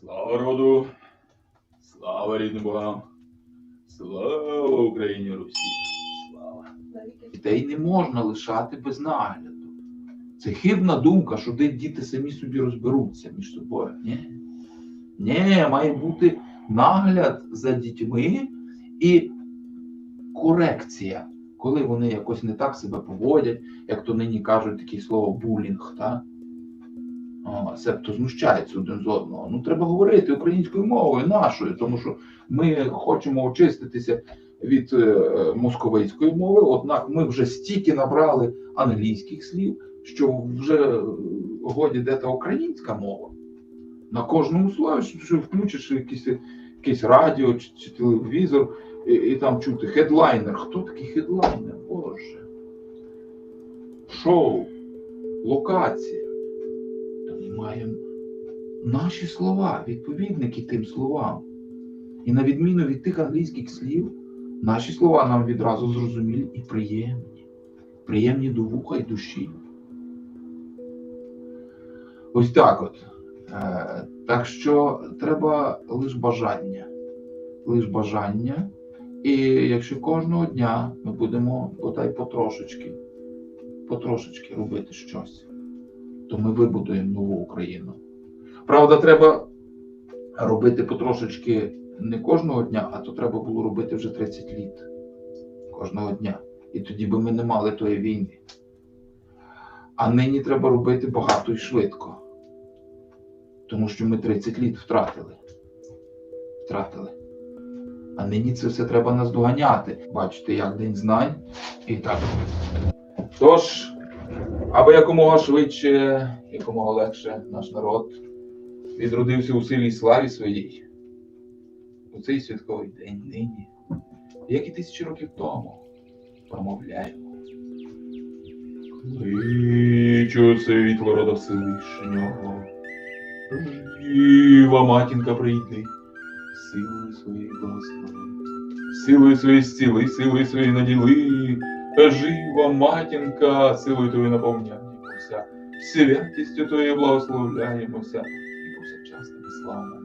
Слава роду, слава рідним богам, слава Україні Русі, слава. Дітей не можна лишати без нагляду. Це хибна думка, що де діти самі собі розберуться між собою. Ні. Ні, має бути нагляд за дітьми і корекція, коли вони якось не так себе поводять, як то нині кажуть таке слово булінг, та? Себто знущаються один з одного. Ну, треба говорити українською мовою нашою, тому що ми хочемо очиститися від е, московицької мови, однак ми вже стільки набрали англійських слів, що вже е, годі де та українська мова. На кожному слові, що включиш якийсь, якийсь радіо чи, чи телевізор, і, і там чути хедлайнер. Хто такий хедлайнер? Боже. Шоу, локація. Маємо наші слова, відповідники тим словам. І на відміну від тих англійських слів, наші слова нам відразу зрозумілі і приємні. Приємні до вуха і душі. Ось так от. Е, так що треба лише бажання. Лише бажання. І якщо кожного дня ми будемо бодай потрошечки, потрошечки робити щось, то ми вибудуємо нову Україну. Правда, треба робити потрошечки не кожного дня, а то треба було робити вже 30 літ кожного дня. І тоді би ми не мали тої війни. А нині треба робити багато і швидко. Тому що ми 30 літ втратили. Втратили. А нині це все треба наздоганяти. Бачите, як день знань. І так. Тож, аби якомога швидше, якомога легше наш народ відродився у силі славі своїй. У цей святковий день нині, як і тисячі років тому, промовляємо. Кличу світло рода Всевишнього, Діва матінка прийди, силою своєї благослови, силою своєї зціли, силою своєї наділи, жива матінка, силою Твою наповняємося, святістю твоєю благословляємося і повсякчасними славами.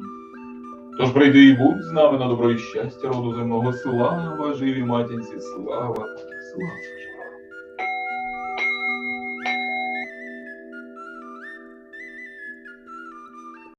Тож прийди і будь з нами на добро і щастя роду земного, слава живі матінці, слава, слава.